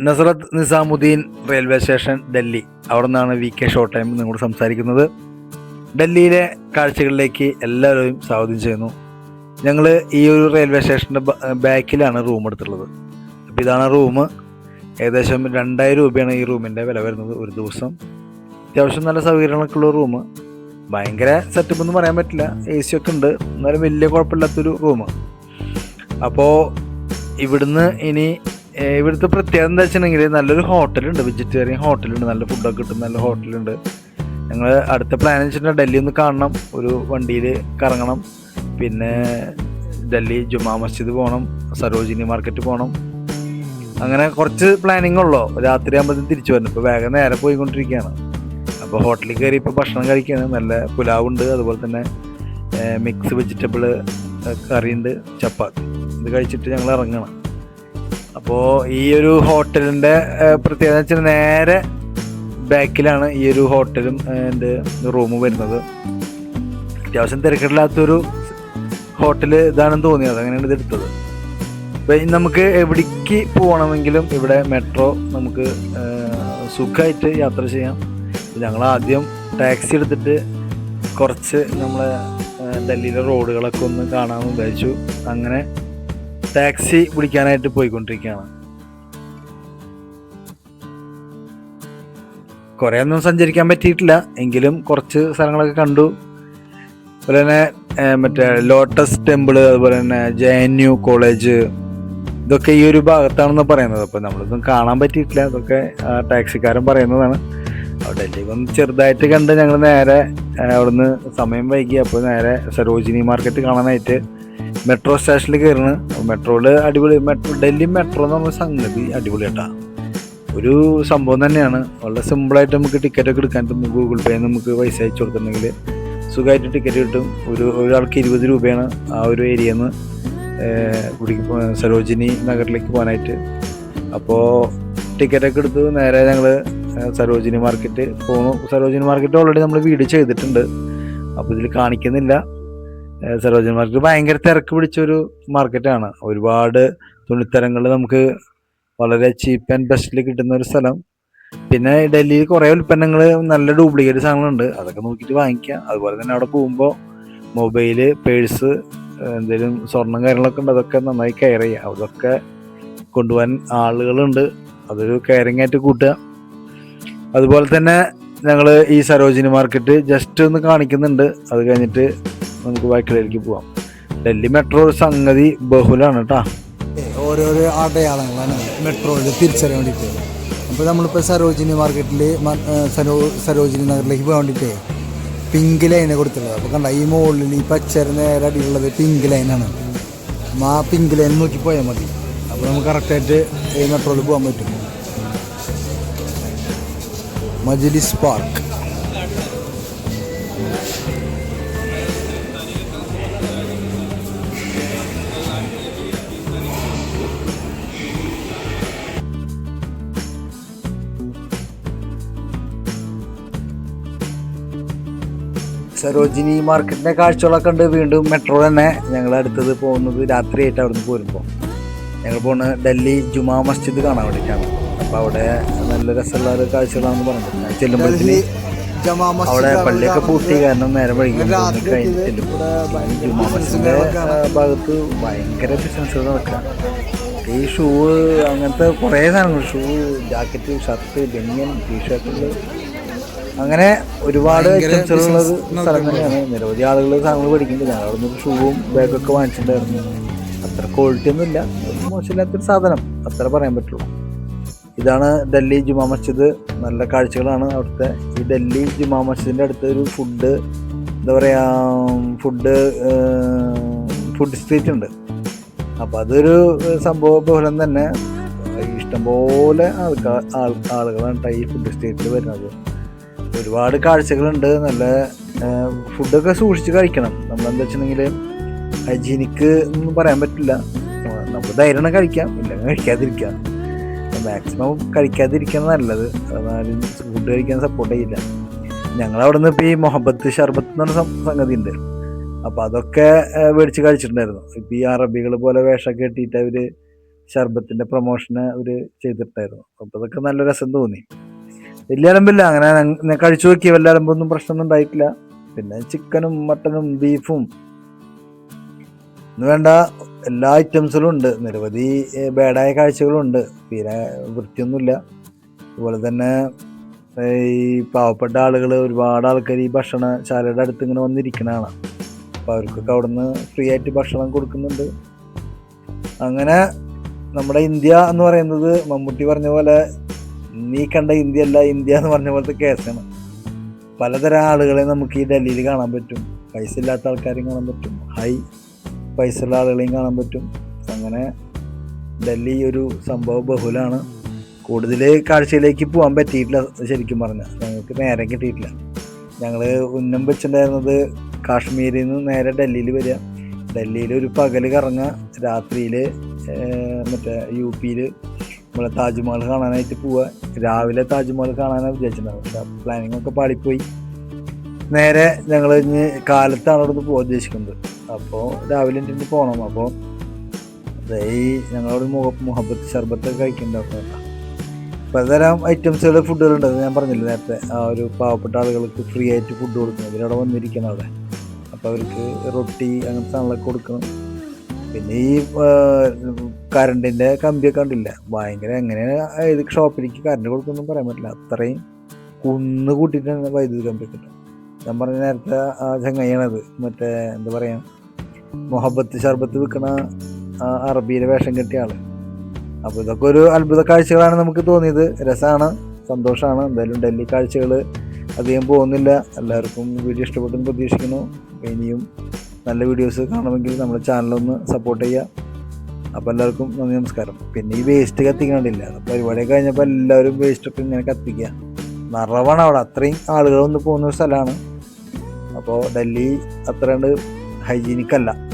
നസറത്ത് Nizamuddin railway station Delhi. അവിടെ നിന്നാണ് V K show time നിങ്ങളോട് സംസാരിക്കുന്നത്. ഡൽഹിയിലെ കാഴ്ചകളിലേക്ക് എല്ലാവരെയും സ്വാഗതം ചെയ്യുന്നു. ഞങ്ങൾ ഈ ഒരു റെയിൽവേ സ്റ്റേഷന്റെ ബാക്കിലാണ് റൂം എടുത്തിട്ടുള്ളത്. അപ്പോൾ ഇതാണ് റൂം. ഏകദേശം രണ്ടായിരം രൂപയാണ് ഈ റൂമിന്റെ വില വരുന്നത് ഒരു ദിവസം. അത്യാവശ്യം നല്ല സൗകര്യങ്ങളൊക്കെ ഉള്ള റൂം. ഭയങ്കര സെറ്റപ്പ് ഒന്നും പറയാൻ പറ്റില്ല. എ സി ഒക്കെ ഉണ്ട്. എന്നാലും വലിയ കുഴപ്പമില്ലാത്തൊരു റൂം. അപ്പോൾ ഇവിടുന്ന് ഇനി ഇവിടുത്തെ പ്രത്യേകത എന്താ വെച്ചിട്ടുണ്ടെങ്കിൽ നല്ലൊരു ഹോട്ടലുണ്ട്. വെജിറ്റേറിയൻ ഹോട്ടലുണ്ട്. നല്ല ഫുഡൊക്കെ കിട്ടും നല്ല ഹോട്ടലുണ്ട്. ഞങ്ങൾ അടുത്ത പ്ലാൻ വെച്ചിട്ടുണ്ടെങ്കിൽ ഡൽഹി ഒന്ന് കാണണം. ഒരു വണ്ടിയിൽ കറങ്ങണം. പിന്നെ ഡൽഹി ജുമാ മസ്ജിദ് പോകണം. സരോജിനി മാർക്കറ്റ് പോകണം. അങ്ങനെ കുറച്ച് പ്ലാനിങ് ഉള്ളോ. രാത്രി ആകുമ്പോഴത്തേക്കും തിരിച്ചു വരണം. ഇപ്പോൾ വേഗം നേരെ പോയിക്കൊണ്ടിരിക്കുകയാണ്. അപ്പോൾ ഹോട്ടലിൽ കയറി ഇപ്പോൾ ഭക്ഷണം കഴിക്കുകയാണ്. നല്ല പുലാവ് ഉണ്ട് അതുപോലെ തന്നെ മിക്സ് വെജിറ്റബിൾ കറിയുണ്ട്. ചപ്പാത്തി. ഇത് കഴിച്ചിട്ട് ഞങ്ങൾ ഇറങ്ങണം അപ്പോൾ ഈ ഒരു ഹോട്ടലിന്റെ പ്രത്യേകത വെച്ചാൽ നേരെ ബാക്കിലാണ് ഈ ഒരു ഹോട്ടലും എന്റെ റൂം വരുന്നത്. അത്യാവശ്യം തിരക്കില്ലാത്തൊരു ഹോട്ടൽ ഇതാണെന്ന് തോന്നി അങ്ങനെയാണ് ഇത് എടുത്തത്. അപ്പോൾ നമുക്ക് എവിടേക്ക് പോകണമെങ്കിലും ഇവിടെ മെട്രോ നമുക്ക് സുഖമായിട്ട് യാത്ര ചെയ്യാം. ഞങ്ങൾ ആദ്യം ടാക്സി എടുത്തിട്ട് കുറച്ച് നമ്മളെ ഡൽഹിയിലെ റോഡുകളൊക്കെ ഒന്ന് കാണാമെന്ന് വിചാരിച്ചു അങ്ങനെ ടാക്സി വിളിക്കാനായിട്ട് പോയിക്കൊണ്ടിരിക്കുകയാണ്. കുറേ ഒന്നും സഞ്ചരിക്കാൻ പറ്റിയിട്ടില്ല. എങ്കിലും കുറച്ച് സ്ഥലങ്ങളൊക്കെ കണ്ടു. അതുപോലെ തന്നെ മറ്റേ ലോട്ടസ് ടെമ്പിൾ അതുപോലെ തന്നെ ജെ എൻ യു കോളേജ് ഇതൊക്കെ ഈ ഒരു ഭാഗത്താണെന്ന് പറയുന്നത്. അപ്പോൾ നമ്മളിതൊന്നും കാണാൻ പറ്റിയിട്ടില്ല. അതൊക്കെ ടാക്സിക്കാരൻ പറയുന്നതാണ്. ഡൽഹിക്ക് ഒന്ന് ചെറുതായിട്ട് കണ്ട് ഞങ്ങൾ നേരെ അവിടുന്ന് സമയം വൈകി. അപ്പോൾ നേരെ സരോജിനി മാർക്കറ്റ് കാണാനായിട്ട് മെട്രോ സ്റ്റേഷനിൽ കയറുന്നു മെട്രോയിൽ അടിപൊളി. മെട്രോ ഡൽഹി മെട്രോ എന്ന് പറഞ്ഞ സംഗതി അടിപൊളി കേട്ടാ. ഒരു സംഭവം തന്നെയാണ്. വളരെ സിമ്പിളായിട്ട് നമുക്ക് ടിക്കറ്റ് ഒക്കെ എടുക്കാൻ ഗൂഗിൾ പേ നമുക്ക് പൈസ അയച്ചു കൊടുത്തിട്ടുണ്ടെങ്കിൽ സുഖമായിട്ട് ടിക്കറ്റ് കിട്ടും. ഒരു ഒരാൾക്ക് ഇരുപത് രൂപയാണ് ആ ഒരു ഏരിയയിൽ നിന്ന് കുടിക്ക് സരോജിനി നഗറിലേക്ക് പോകാനായിട്ട്. അപ്പോൾ ടിക്കറ്റൊക്കെ എടുത്ത് നേരെ ഞങ്ങൾ സരോജിനി മാർക്കറ്റ് പോണു. സരോജിനി മാർക്കറ്റ് ഓൾറെഡി നമ്മൾ വീഡിയോ ചെയ്തിട്ടുണ്ട്. അപ്പോൾ ഇതിൽ കാണിക്കുന്നില്ല. ഏഹ് സരോജിനി മാർക്കറ്റ് ഭയങ്കര തിരക്ക് പിടിച്ചൊരു മാർക്കറ്റാണ്. ഒരുപാട് തുണിത്തരങ്ങൾ നമുക്ക് വളരെ ചീപ്പ് ആൻഡ് ബെസ്റ്റിൽ കിട്ടുന്ന ഒരു സ്ഥലം. പിന്നെ ഡൽഹിയിൽ കുറേ ഉൽപ്പന്നങ്ങൾ നല്ല ഡ്യൂപ്ലിക്കേറ്റ് സാധനങ്ങളുണ്ട്. അതൊക്കെ നോക്കിയിട്ട് വാങ്ങിക്കാം. അതുപോലെ തന്നെ അവിടെ പോകുമ്പോൾ മൊബൈൽ പേഴ്സ് എന്തെങ്കിലും സ്വർണം കാര്യങ്ങളൊക്കെ ഉണ്ട്. അതൊക്കെ നന്നായി കെയർ ചെയ്യുക അതൊക്കെ കൊണ്ടുപോകാൻ ആളുകളുണ്ട്. അതൊരു കെയറിങ് ആയിട്ട് കൂട്ടുക. അതുപോലെ തന്നെ ഞങ്ങൾ ഈ സരോജിനി മാർക്കറ്റ് ജസ്റ്റ് ഒന്ന് കാണിക്കുന്നുണ്ട്. അത് കഴിഞ്ഞിട്ട് നമുക്ക് ബാക്കിലേക്ക് പോവാം. ഡൽഹി മെട്രോ ഒരു സംഗതി ബഹുലാണ് കേട്ടോ ഓരോരോ അടയാളങ്ങളാണ് മെട്രോയിൽ തിരിച്ചറിയാൻ വേണ്ടിയിട്ട്. അപ്പോൾ നമ്മളിപ്പോൾ സരോജിനി മാർക്കറ്റിൽ സരോ സരോജിനി നഗറിലേക്ക് പോകാൻ വേണ്ടിയിട്ട് പിങ്ക് ലൈനെ കൊടുത്തുള്ളത് അപ്പോൾ കണ്ട ഈ മുകളിൽ ഈ പച്ചര നേരെ അടിയിലുള്ളത് പിങ്ക് ലൈനാണ് ആ പിങ്ക് ലൈൻ നോക്കി പോയാൽ മതി. അപ്പോൾ നമുക്ക് കറക്റ്റായിട്ട് ഈ മെട്രോയിൽ പോകാൻ പറ്റും. മജിലിസ് പാർക്ക് സരോജിനി മാർക്കറ്റിന്റെ കാഴ്ചകളൊക്കെ ഉണ്ട്. വീണ്ടും മെട്രോ തന്നെ ഞങ്ങൾ അടുത്തത് പോകുന്നത് രാത്രിയായിട്ട് അവിടുന്ന് പോരുമ്പോൾ ഞങ്ങൾ പോണ ഡൽഹി ജുമാ മസ്ജിദ് കാണാൻ വേണ്ടിയിട്ടാണ് അപ്പോൾ അവിടെ നല്ല രസമുള്ള ഒരു കാഴ്ചകളാണെന്ന് പറഞ്ഞത് ഞാൻ അവിടെ പള്ളിയൊക്കെ പൂട്ടി കാരണം നേരം രാത്രി കഴിഞ്ഞ് ചെല്ലുമ്പോൾ ജുമാ മസ്ജിദിന്റെ ഭാഗത്ത് ഭയങ്കര ബിസിനസ്സുകൾ നടക്കുക. ഈ ഷൂ അങ്ങനത്തെ കുറേ സാധനങ്ങൾ ഷൂ ജാക്കറ്റ് ഷർട്ട് ബനിയൻ ടീഷർട്ടുകൾ അങ്ങനെ ഒരുപാട് ഐറ്റംസുകളുള്ള സ്ഥലം തന്നെയാണ്. നിരവധി ആളുകൾ സാധനങ്ങൾ പഠിക്കുന്നുണ്ട് ഞാൻ അവിടെ നിന്ന് ഷൂവും ബാഗൊക്കെ വാങ്ങിച്ചിട്ടുണ്ടായിരുന്നു. അത്ര ക്വാളിറ്റി ഒന്നും ഇല്ല. മോശമില്ലാത്തൊരു സാധനം. അത്ര പറയാൻ പറ്റുള്ളൂ. ഇതാണ് ഡൽഹി ജുമാ മസ്ജിദ്. നല്ല കാഴ്ചകളാണ് അവിടുത്തെ. ഈ ഡൽഹി ജുമാ മസ്ജിദിന്റെ അടുത്ത് ഒരു ഫുഡ് എന്താ പറയുക ഫുഡ് ഫുഡ് സ്ട്രീറ്റ് ഉണ്ട്. അപ്പോൾ അതൊരു സംഭവ ബഹുലം തന്നെ. ഇഷ്ടംപോലെ ആൾക്കാർ ആൾ ആളുകളാണ് ഈ ഫുഡ് സ്ട്രീറ്റിൽ വരുന്നത്. ഒരുപാട് കാഴ്ചകളുണ്ട്. നല്ല ഫുഡൊക്കെ സൂക്ഷിച്ച് കഴിക്കണം. നമ്മളെന്താ വെച്ചിട്ടുണ്ടെങ്കിൽ ഹൈജീനിക്ക് ഒന്നും പറയാൻ പറ്റില്ല. നമ്മൾ ധൈര്യം കഴിക്കാം. ഇല്ലെങ്കിൽ കഴിക്കാതിരിക്കാം. മാക്സിമം കഴിക്കാതിരിക്കണം നല്ലത്. എന്നാലും ഫുഡ് കഴിക്കാൻ സപ്പോർട്ട് ചെയ്യില്ല. ഞങ്ങളവിടെ നിന്ന് ഇപ്പോൾ ഈ മൊഹബത്ത് ഷർബത്ത് എന്ന് പറഞ്ഞ സംഗതി ഉണ്ട് അപ്പോൾ അതൊക്കെ മേടിച്ച് കഴിച്ചിട്ടുണ്ടായിരുന്നു. ഇപ്പോൾ ഈ അറബികൾ പോലെ വേഷമൊക്കെ കെട്ടിയിട്ട് അവർ ഷർബത്തിന്റെ പ്രൊമോഷന് അവർ ചെയ്തിട്ടുണ്ടായിരുന്നു. അപ്പോൾ അതൊക്കെ നല്ല രസം തോന്നി. വലിയ അലമ്പില്ല അങ്ങനെ കഴിച്ചു നോക്കി. വലിയ അലമ്പൊന്നും പ്രശ്നമൊന്നും ഉണ്ടായിട്ടില്ല. പിന്നെ ചിക്കനും മട്ടനും ബീഫും. ഇന്ന് വേണ്ട എല്ലാ ഐറ്റംസുകളും ഉണ്ട്. നിരവധി ബാഡായ കാഴ്ചകളുണ്ട്. പിന്നെ വൃത്തിയൊന്നുമില്ല. അതുപോലെ തന്നെ ഈ പാവപ്പെട്ട ആളുകൾ ഒരുപാട് ആൾക്കാർ ഈ ഭക്ഷണശാലയുടെ അടുത്ത് ഇങ്ങനെ വന്നിരിക്കണതാണ്. അപ്പോൾ അവർക്കൊക്കെ അവിടുന്ന് ഫ്രീ ആയിട്ട് ഭക്ഷണം കൊടുക്കുന്നുണ്ട്. അങ്ങനെ നമ്മുടെ ഇന്ത്യ എന്ന് പറയുന്നത് മമ്മൂട്ടി പറഞ്ഞ പോലെ നീ കണ്ട ഇന്ത്യ അല്ല ഇന്ത്യ എന്ന് പറഞ്ഞ പോലത്തെ കേസാണ് പലതരം ആളുകളെ നമുക്ക് ഈ ഡൽഹിയിൽ കാണാൻ പറ്റും. പൈസ ഇല്ലാത്ത ആൾക്കാരെയും കാണാൻ പറ്റും. ഹൈ പൈസ ഉള്ള ആളുകളെയും കാണാൻ പറ്റും. അങ്ങനെ ഡൽഹി ഒരു സംഭവ ബഹുലാണ്. കൂടുതൽ കാഴ്ചയിലേക്ക് പോകാൻ പറ്റിയിട്ടില്ല ശരിക്കും പറഞ്ഞാൽ. ഞങ്ങൾക്ക് നേരം കിട്ടിയിട്ടില്ല. ഞങ്ങൾ ഉന്നം വെച്ചിട്ടുണ്ടായിരുന്നത് കാശ്മീരിൽ നിന്ന് നേരെ ഡൽഹിയിൽ വരിക. ഡൽഹിയിൽ ഒരു പകൽ കറങ്ങുക. രാത്രിയിൽ മറ്റേ യു പിയിൽ നമ്മളെ താജ്മഹൽ കാണാനായിട്ട് പോവാ. രാവിലെ താജ്മഹൽ കാണാനാണ് വിചാരിച്ചിട്ടുണ്ടാവും പ്ലാനിങ് ഒക്കെ പാളിപ്പോയി നേരെ ഞങ്ങൾ ഇനി കാലത്താണ് അവിടുന്ന് പോകാൻ ഉദ്ദേശിക്കുന്നത്. അപ്പോൾ രാവിലെ എന്റെ പോകണം അപ്പോൾ ഈ ഞങ്ങളവിടെ മുഹ മുഹബത്ത് ഷർബത്തൊക്കെ കഴിക്കുന്നുണ്ടാവും. പലതരം ഐറ്റംസുകൾ ഫുഡുകളുണ്ട് ഞാൻ പറഞ്ഞില്ല നേരത്തെ. ആ ഒരു പാവപ്പെട്ട ആളുകൾക്ക് ഫ്രീ ആയിട്ട് ഫുഡ് കൊടുക്കുന്നത് ഇവരവിടെ വന്നിരിക്കണം അവിടെ. അപ്പോൾ അവർക്ക് റൊട്ടി അങ്ങനത്തെ സാധനങ്ങളൊക്കെ കൊടുക്കണം. പിന്നെ ഈ കറണ്ടിന്റെ കമ്പിയൊക്കെ കണ്ടില്ല? ഭയങ്കര എങ്ങനെ ഏത് ഷോപ്പിലേക്ക് കറണ്ട് കൊടുക്കുമെന്നും പറയാൻ പറ്റില്ല. അത്രയും കുന്ന് കൂട്ടിയിട്ടാണ് വൈദ്യുതി കമ്പിയൊക്കെ ഞാൻ പറഞ്ഞ നേരത്തെ ആ ചങ്ങയ്യാണത്. മറ്റേ എന്താ പറയുക മൊഹബത്ത് ഷർബത്ത് വിൽക്കണ അറബിയിലെ വേഷം കെട്ടിയ ആൾ. അപ്പോൾ ഇതൊക്കെ ഒരു അത്ഭുത കാഴ്ചകളാണ് നമുക്ക് തോന്നിയത്. രസമാണ് സന്തോഷമാണ് എന്തായാലും ഡൽഹി കാഴ്ചകൾ അധികം പോകുന്നില്ല. എല്ലാവർക്കും വീഡിയോ ഇഷ്ടപ്പെട്ടെന്ന് പ്രതീക്ഷിക്കുന്നു. ഇനിയും നല്ല വീഡിയോസ് കാണണമെങ്കിൽ നമ്മുടെ ചാനലൊന്ന് സപ്പോർട്ട് ചെയ്യുക. അപ്പോൾ എല്ലാവർക്കും നന്ദി നമസ്കാരം. പിന്നെ ഈ വേസ്റ്റ് കത്തിക്കണില്ല പരിപാടി കഴിഞ്ഞപ്പോൾ എല്ലാവരും വേസ്റ്റൊക്കെ ഇങ്ങനെ കത്തിക്കുക. നിറവാണ് അവിടെ. അത്രയും ആളുകൾ വന്ന് പോകുന്ന ഒരു സ്ഥലമാണ്. അപ്പോൾ ഡൽഹി അത്ര ഹൈജീനിക് അല്ല.